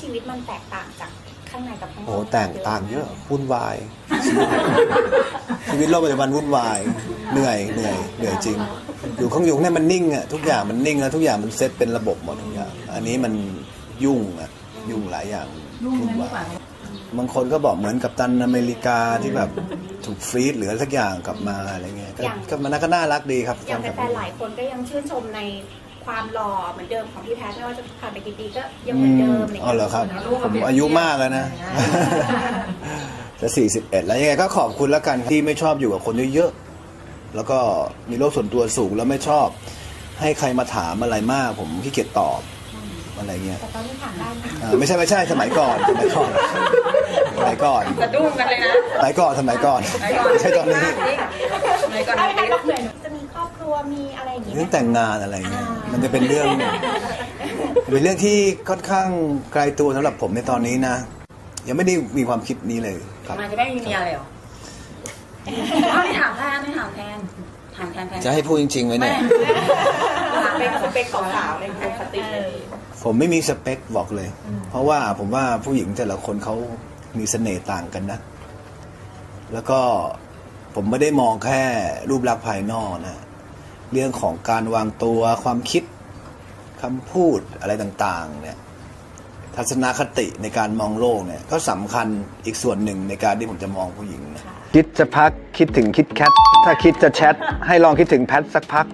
ชีวิตมันแตกต่างจากข้างในกับข้างนอกโอ้แตกต่างเยอะวุ่นวาย ชีวิตชีวิตโลกปัจจุบันวุ่นวาย เหนื่อยเหนื่อยเหนื่อยจริง อยู่ข้างอยู่เนี่ยมันนิ่งอะทุกอย่างมันนิ่งแล้วทุกอย่างมันเซตเป็นระบบหมดทุกอย่างอันนี้มันยุ่งอะยุ่งหลายอย่างวุ่นวายบางคนก็บอกเหมือนกับตันอเมริกาที่แบบถูกฟรีดหรืออะไรสักอย่างกลับมาอะไรเงี้ยก็ก็มันก็น่ารักดีครับอย่างแฟนๆหลายคนก็ยังชื่นชมใน ความหล่อเหมือนเดิมของพี่แพทย์ไม่ว่าจะผ่านไปกี่ปีก็ยังเหมือนเดิมะไย่างอ๋องี้ยเหรอครับ ผมอายุมากแล้วนะ จะ 41 แล้วยังไงก็ขอบคุณแล้วกันที่ไม่ชอบอยู่กับคนเยอะๆ แล้วก็มีโรคส่วนตัวสูงแล้วไม่ชอบ ให้ใครมาถามอะไรมาก ผมขี้เกียจตอบอะไรเงี้ยแต่ตอนนี้ถามได้นะอ่าไม่ใช่ไม่ใช่สมัยก่อนสมัยก่อนสมัยก่อนสะดุ้งกันเลยนะสมัยก่อนสมัยก่อนไม่ใช่ตอนนี้สมัยก่อนได้นะไหมคะจะมี ครอบครัวมีอะไรอย่างงี้ไหมเรื่องแต่งงานอะไรเงี้ยมันจะเป็นเรื่อง เป็นเรื่องที่ค่อนข้างไกลตัวสำหรับผมในตอนนี้นะ ยังไม่ได้มีความคิดนี้เลยครับมันจะไม่มีเมียเลยเหรอไม่ถามแทนไม่ถามแทนถามแทนแทนจะให้พูดจริงๆไหมเนี่ยถามเป็นสเปคของสาวในปกติผมไม่มีสเปคบอกเลย เพราะว่าผมว่าผู้หญิงแต่ละคนเขามีเสน่ห์ต่างกันนะ แล้วก็ผมไม่ได้มองแค่รูปลักษณ์ภายนอกนะ เรื่องของการวางตัวความคิดคำพูดอะไรต่างๆเนี่ยทัศนคติในการมองโลกเนี่ยก็สำคัญอีกส่วนหนึ่งในการที่ผมจะมองผู้หญิงนะคิดจะพักคิดถึงคิดแคทถ้าคิดจะแชทให้ลองคิดถึงแพทสักพัก